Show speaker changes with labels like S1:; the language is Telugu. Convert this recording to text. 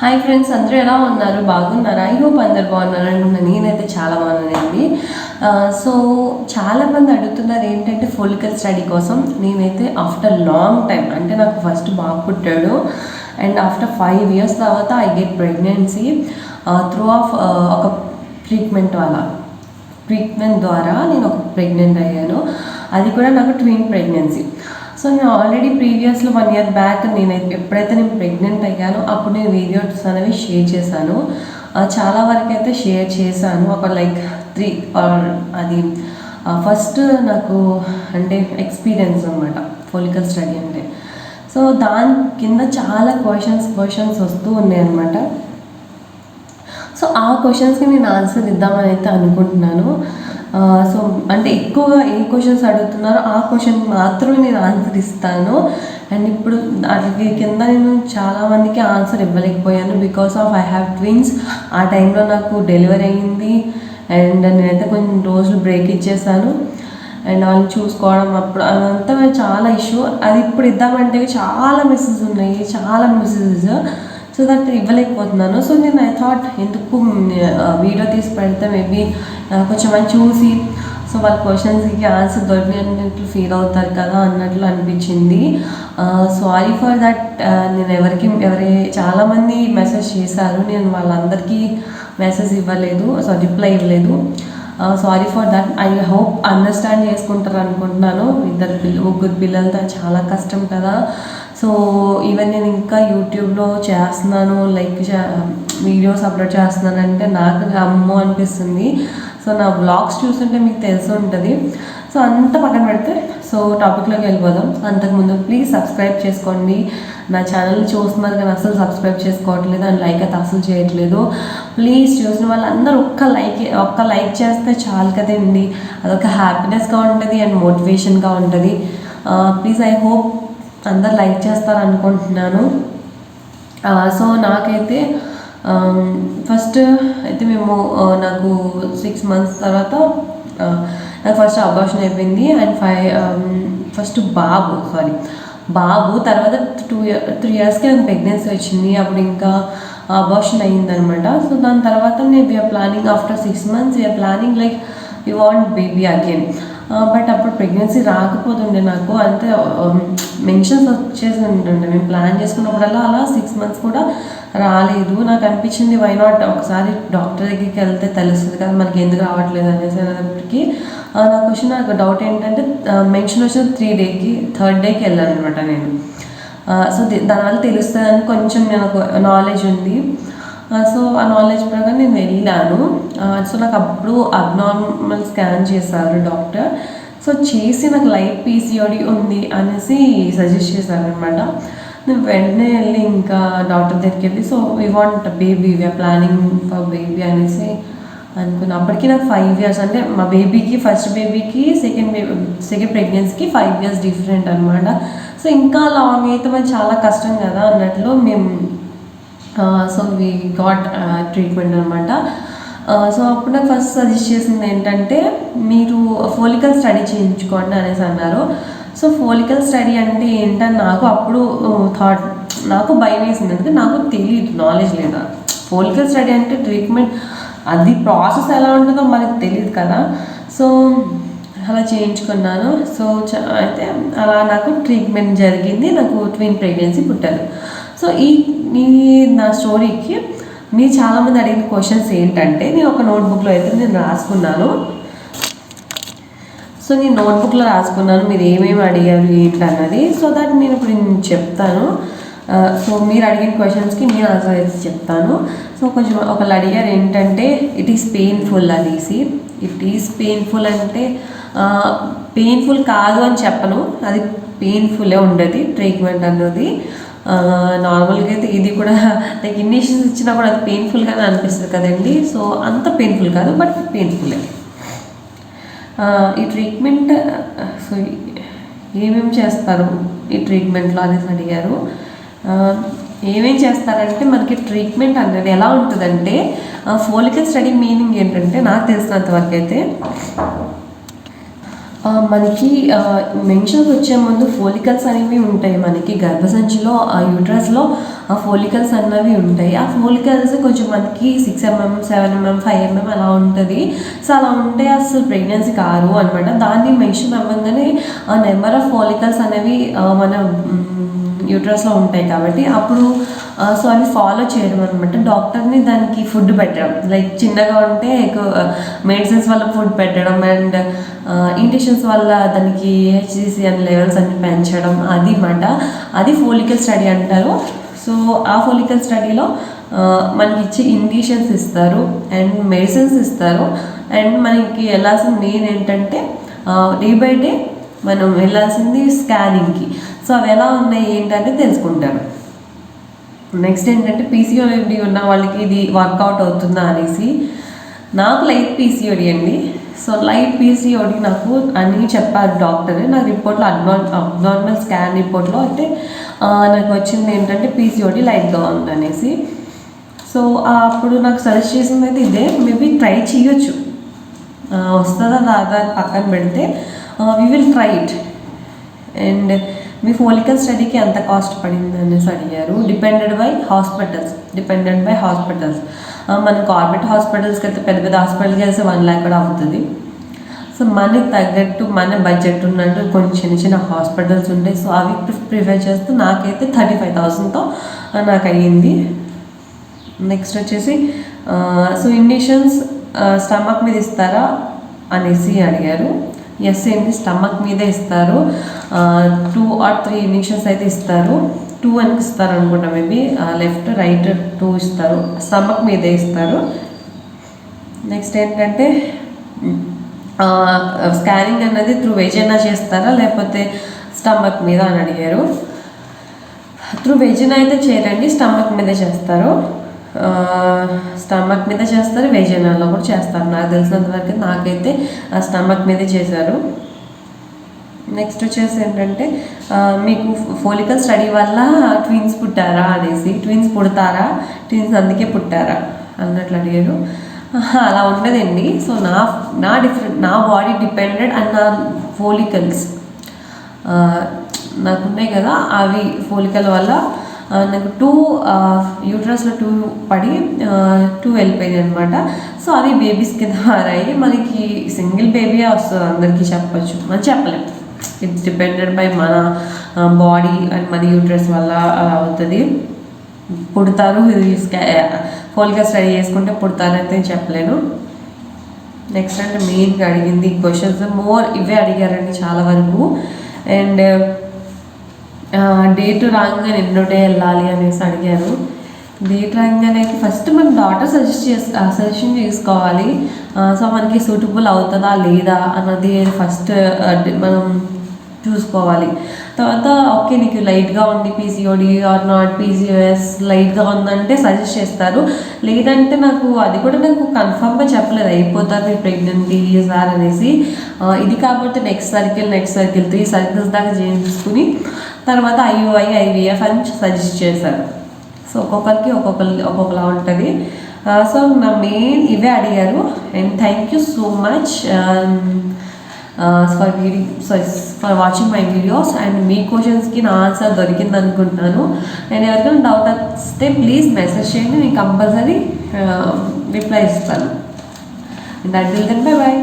S1: హాయ్ ఫ్రెండ్స్ అందరూ ఎలా ఉన్నారు? బాగున్నారా? ఐ హోప్ అందరు బాగున్నారు. నేనైతే చాలా బాగున్నానండి. సో చాలామంది అడుగుతున్నారు ఏంటంటే ఫోలికల్ స్టడీ కోసం. నేనైతే ఆఫ్టర్ లాంగ్ టైం అంటే నాకు ఫస్ట్ బాబు పుట్టాడు. అండ్ ఆఫ్టర్ ఫైవ్ ఇయర్స్ తర్వాత I get pregnancy through of ఒక ట్రీట్మెంట్ వల్ల. ట్రీట్మెంట్ ద్వారా నేను ఒక ప్రెగ్నెంట్ అయ్యాను. అది కూడా నాకు ట్విన్ ప్రెగ్నెన్సీ సో నేను ఆల్రెడీ ప్రీవియస్లో వన్ ఇయర్ బ్యాక్ నేను ఎప్పుడైతే నేను ప్రెగ్నెంట్ అయ్యానో అప్పుడు నేను వీడియోస్ అనేవి షేర్ చేశాను. చాలా వరకు అయితే షేర్ చేశాను. ఒక లైక్ త్రీ అది ఫస్ట్ నాకు అంటే ఎక్స్పీరియన్స్ అనమాట ఫోలికల్ స్టడీ అంటే. సో దాని కింద చాలా క్వశ్చన్స్ క్వశ్చన్స్ వస్తూ ఉన్నాయి అనమాట సో ఆ క్వశ్చన్స్కి నేను ఆన్సర్ ఇద్దామని అయితే అనుకుంటున్నాను. సో అంటే ఎక్కువగా ఏ క్వశ్చన్స్ అడుగుతున్నారో ఆ క్వశ్చన్ మాత్రమే నేను ఆన్సర్ ఇస్తాను. అండ్ ఇప్పుడు వాటి కింద నేను చాలా మందికి answer ఇవ్వలేకపోయాను because of I have twins ఆ టైంలో నాకు డెలివరీ అయింది. అండ్ నేనైతే కొన్ని రోజులు బ్రేక్ ఇచ్చేసాను. అండ్ వాళ్ళని చూసుకోవడం అప్పుడు అదంతా చాలా ఇష్యూ అది ఇప్పుడు ఇద్దామంటే చాలా మెసేజ్ ఉన్నాయి. చాలా మెసేజెస్ సో దట్ ఇవ్వలేకపోతున్నాను. సో నేను ఐ థాట్ ఎందుకు వీడియో తీసి పెడితే మేబీ కొంచెం మంది చూసి సో వాళ్ళ క్వశ్చన్స్కి ఆన్సర్ దొరికినట్లు ఫీల్ అవుతారు కదా అన్నట్లు అనిపించింది. సారీ ఫర్ దట్ నేను ఎవరికి ఎవరి చాలామంది మెసేజ్ చేశారు. నేను వాళ్ళందరికీ మెసేజ్ ఇవ్వలేదు సో రిప్లై ఇవ్వలేదు. Sorry for that I hope understand చేసుకుంటారు అనుకుంటున్నాను ఇద్దరు పిల్ల ముగ్గురు పిల్లలతో చాలా కష్టం కదా. సో ఈవెన్ నేను ఇంకా యూట్యూబ్లో చేస్తున్నాను లైక్ వీడియోస్ అప్లోడ్ చేస్తున్నాను అంటే నాకు అమ్మో అనిపిస్తుంది. సో నా బ్లాగ్స్ చూస్తుంటే మీకు తెలిసి ఉంటుంది. సో అంత పక్కన పెడితే సో టాపిక్లోకి వెళ్ళిపోదాం. అంతకుముందు ప్లీజ్ సబ్స్క్రైబ్ చేసుకోండి. నా ఛానల్ చూస్తున్నారు కానీ అసలు సబ్స్క్రైబ్ చేసుకోవట్లేదు అండ్ లైక్ అయితే అసలు చేయట్లేదు. ప్లీజ్ చూసిన వాళ్ళందరూ ఒక్క లైక్ ఒక్క లైక్ చేస్తే చాలు కదండి. అదొక హ్యాపీనెస్గా ఉంటుంది అండ్ మోటివేషన్గా ఉంటుంది. ప్లీజ్ ఐ హోప్ అందరు లైక్ చేస్తారు అనుకుంటున్నాను సో నాకైతే ఫస్ట్ అయితే మేము నాకు సిక్స్ మంత్స్ తర్వాత నాకు ఫస్ట్ అబార్షన్ అయిపోయింది అండ్ ఫైవ్ ఫస్ట్ బాబు సారీ బాబు తర్వాత టూ ఇయర్ త్రీ ఇయర్స్కి నాకు ప్రెగ్నెన్సీ వచ్చింది. అప్పుడు ఇంకా అబార్షన్ అయ్యిందనమాట సో దాని తర్వాత నేను we're planning after six months we're planning like you want baby again but అప్పుడు ప్రెగ్నెన్సీ రాకపోతుండే నాకు. అంటే మెన్షన్స్ వచ్చేసి ఉంటుండే మేము ప్లాన్ చేసుకున్నప్పుడల్లా అలా సిక్స్ మంత్స్ కూడా రాలేదు. నాకు అనిపించింది వై నాట్ ఒకసారి డాక్టర్ దగ్గరికి వెళ్తే తెలుస్తుంది కదా మనకి ఎందుకు రావట్లేదు అనేసి అనేటప్పటికి నా నాకు వచ్చిన నాకు డౌట్ ఏంటంటే మెన్షన్ వచ్చిన త్రీ డేకి థర్డ్ డేకి వెళ్ళాను అనమాట నేను. సో దానివల్ల తెలుస్తుందని కొంచెం నాకు నాలెడ్జ్ ఉంది. సో ఆ నాలెడ్జ్ ప్రకారం నేను వెళ్ళాను. సో నాకు అప్పుడు అబ్నార్మల్ స్కాన్ చేశారు డాక్టర్. సో చేసి నాకు లైట్ పీసీఓడి ఉంది అనేసి సజెస్ట్ చేశారనమాట నేను వెంటనే వెళ్ళి ఇంకా డాక్టర్ దగ్గరికి వెళ్ళి so we want baby we're planning for baby అనేసి అనుకున్నా. అప్పటికి నాకు ఫైవ్ ఇయర్స్ అంటే మా బేబీకి ఫస్ట్ బేబీకి సెకండ్ బేబీ సెకండ్ ప్రెగ్నెన్సీకి ఫైవ్ ఇయర్స్ డిఫరెంట్ అనమాట సో ఇంకా లాంగ్ అయితే మరి చాలా కష్టం కదా అన్నట్లు మేము సో వీ గాట్ ట్రీట్మెంట్ అనమాట సో అప్పుడు నాకు ఫస్ట్ సజెస్ట్ చేసింది ఏంటంటే మీరు ఫోలికల్ స్టడీ చేయించుకోండి అనేసి అన్నారు. సో ఫోలికల్ స్టడీ అంటే ఏంటని నాకు అప్పుడు థాట్ నాకు భయం వేసింది. ఎందుకంటే నాకు తెలియదు నాలెడ్జ్ లేదా. ఫోలికల్ స్టడీ అంటే ట్రీట్మెంట్ అది ప్రాసెస్ ఎలా ఉంటుందో మనకు తెలియదు కదా. సో అలా చేయించుకున్నాను. సో చ- అయితే అలా నాకు ట్రీట్మెంట్ జరిగింది. నాకు ట్విన్ ప్రెగ్నెన్సీ పుట్టారు. సో ఈ ఈ నా స్టోరీకి మీరు చాలామంది అడిగిన క్వశ్చన్స్ ఏంటంటే నేను ఒక నోట్బుక్లో అయితే నేను రాసుకున్నాను. సో నేను నోట్బుక్లో రాసుకున్నాను మీరు ఏమేమి అడిగారు ఏంటి అన్నది. సో దట్ నేను ఇప్పుడు నేను చెప్తాను. సో మీరు అడిగిన క్వశ్చన్స్కి నేను ఆన్సర్ అయితే చెప్తాను. సో కొంచెం ఒకళ్ళు అడిగారు ఏంటంటే ఇట్ ఈస్ పెయిన్ఫుల్ అనేసి. ఇట్ ఈస్ పెయిన్ఫుల్ అంటే పెయిన్ఫుల్ కాదు అని చెప్పను. అది పెయిన్ఫుల్లే ఉండదు ట్రీట్మెంట్ అన్నది. నార్మల్గా అయితే ఇది కూడా లైక్ ఇండిషన్స్ ఇచ్చినా కూడా అది పెయిన్ఫుల్గానే అనిపిస్తుంది కదండి. సో అంత పెయిన్ఫుల్ కాదు బట్ పెయిన్ఫుల్లే ఈ ట్రీట్మెంట్ సో ఏమేమి చేస్తారు? ఈ ట్రీట్మెంట్లో అనేసి అడిగారు. ఏమేం చేస్తారంటే మనకి ట్రీట్మెంట్ అనేది ఎలా ఉంటుందంటే ఫోలికల్ స్టడీ మీనింగ్ ఏంటంటే నాకు తెలిసినంత వరకు అయితే మనకి మెన్షన్స్ వచ్చే ముందు ఫోలికల్స్ అనేవి ఉంటాయి మనకి. గర్భసంచిలో ఆ యూట్రస్లో ఆ ఫోలికల్స్ అన్నవి ఉంటాయి. ఆ ఫోలికల్స్ కొంచెం మనకి six mm seven mm five mm అలా ఉంటుంది. సో అలా ఉంటే అసలు ప్రెగ్నెన్సీ కారు అనమాట దాన్ని మెన్షన్ అవ్వగానే ఆ నెంబర్ ఆఫ్ ఫోలికల్స్ అనేవి మన యూట్రస్లో ఉంటాయి కాబట్టి అప్పుడు సో అవి ఫాలో చేయడం అనమాట డాక్టర్ని దానికి ఫుడ్ పెట్టడం. లైక్ చిన్నగా ఉంటే ఎక్కువ మెడిసిన్స్ వల్ల ఫుడ్ పెట్టడం అండ్ ఇంజెక్షన్స్ వల్ల దానికి హెచ్సిసి అండ్ లెవెల్స్ అన్ని పెంచడం అది మాట అది ఫోలికల్ స్టడీ అంటారు. సో ఆ ఫోలికల్ స్టడీలో మనకి ఇచ్చే ఇండిషన్స్ ఇస్తారు అండ్ మెడిసిన్స్ ఇస్తారు. అండ్ మనకి వెళ్ళాల్సిన మెయిన్ ఏంటంటే డే బై డే మనం వెళ్ళాల్సింది స్కానింగ్కి సో అవి ఎలా ఉన్నాయి ఏంటంటే తెలుసుకుంటారు నెక్స్ట్ ఏంటంటే పీసీఓడి ఉన్న వాళ్ళకి ఇది వర్కౌట్ అవుతుందా అనేసి. నాకు లైట్ పీసీఓడి అండి. సో లైట్ పీసీఓడి నాకు అని చెప్పారు డాక్టర్ నా రిపోర్ట్లో అబ్నార్ అబ్నార్మల్ స్కాన్ రిపోర్ట్లో అయితే నాకు వచ్చింది ఏంటంటే పీసీఓడి లైట్గా ఉంది అనేసి. సో అప్పుడు నాకు సజెస్ట్ చేసింది అయితే ఇదే మేబీ ట్రై చేయొచ్చు. వస్తుందా రాదా పక్కన పెడితే we will try it and me follicle స్టడీకి ఎంత కాస్ట్ పడింది అనేసి అడిగారు. Depended by hospitals depended by hospitals మన కార్పొరేట్ హాస్పిటల్స్కి అయితే పెద్ద పెద్ద హాస్పిటల్కి వెళ్తే వన్ ల్యాక్ కూడా అవుతుంది. సో మనకి తగ్గట్టు మన బడ్జెట్ ఉన్నట్టు కొన్ని చిన్న చిన్న హాస్పిటల్స్ ఉంటాయి సో అవి ప్రిఫర్ చేస్తూ నాకైతే థర్టీ ఫైవ్ థౌసండ్తో నాకు అయ్యింది. నెక్స్ట్ వచ్చేసి సో ఇండిషన్స్ స్టమక్ మీద ఇస్తారా అనేసి అడిగారు. ఎస్ ఏంటి స్టమక్ మీదే ఇస్తారు. టూ ఆర్ త్రీ ఇండిషన్స్ అయితే ఇస్తారు. టూ అని ఇస్తారు అనుకుంటా మేబీ లెఫ్ట్ రైట్ టూ ఇస్తారు. స్టమక్ మీదే ఇస్తారు. నెక్స్ట్ ఏంటంటే స్కానింగ్ అన్నది త్రూ వెజైనా చేస్తారా? లేకపోతే స్టమక్ మీద అని అడిగారు. త్రూ వెజ్ని అయితే చేయరండి స్టమక్ మీద చేస్తారు. స్టమక్ మీద చేస్తారు వేజనాల్లో కూడా చేస్తారు. నాకు తెలిసినంత వరకు నాకైతే స్టమక్ మీదే చేశారు. నెక్స్ట్ వచ్చేసి ఏంటంటే మీకు ఫోలికల్ స్టడీ వల్ల ట్విన్స్ పుట్టారా అనేసి ట్విన్స్ పుడతారా? ట్విన్స్ అందుకే పుట్టారా అన్నట్లు అడిగారు. అలా ఉండదండి. సో నా నా డిఫరెంట్ నా బాడీ డిపెండెడ్ అండ్ నా ఫోలికల్స్. నాకు ఉన్నాయి కదా అవి ఫోలికల్ వల్ల నాకు టూ యూట్రస్లో టూ పడి టూ వెళ్ళిపోయింది అనమాట సో అవి బేబీస్ కింద మారాయి. మనకి సింగిల్ బేబీ వస్తుంది అందరికీ చెప్పచ్చు. మనం చెప్పలేం. ఇట్స్ డిపెండెడ్ బై మన బాడీ అండ్ మన యూట్రస్ వల్ల అలా అవుతుంది. పుడతారు ఫోల్గా స్టడీ చేసుకుంటే పుడతారైతే చెప్పలేను. నెక్స్ట్ అంటే మెయిన్గా అడిగింది క్వశ్చన్స్ మోర్ ఇవే అడిగారండి చాలా వరకు. అండ్ డేట్ రాగానే ఎన్నో డే వెళ్ళాలి అనేసి అడిగారు. డేట్ రాగానే ఫస్ట్ మనం డాటర్ సజెస్ట్ చేసు సజెషన్ చేసుకోవాలి. సో మనకి సూటబుల్ అవుతుందా లేదా అన్నది ఫస్ట్ మనం చూసుకోవాలి. తర్వాత ఓకే నీకు లైట్గా ఉంది పీసీఓడి ఆర్ నాట్ పీసీఓఎస్ లైట్గా ఉందంటే సజెస్ట్ చేస్తారు. లేదంటే నాకు అది కూడా నాకు కన్ఫామ్గా చెప్పలేదు. అయిపోతారు మీ ప్రెగ్నెంట్ సార్ అనేసి. ఇది కాబట్టి next circle next circle three circles దాకా చేయించుకుని తర్వాత ఐఓఐ ఐవీఎఫ్ అని సజెస్ట్ చేశారు. సో ఒక్కొక్కరికి ఒక్కొక్కరి ఒక్కొక్కలా ఉంటుంది. సో నా మెయిన్ ఇవే అడిగారు. And thank you so much. For weeding for watching my videos and మీ క్వశ్చన్స్కి నా ఆన్సర్ దొరికింది అనుకుంటున్నాను. అండ్ ఎవరికైనా డౌట్ వస్తే ప్లీజ్ మెసేజ్ చేయండి నేను కంపల్సరీ రిప్లై ఇస్తాను. And at then bye bye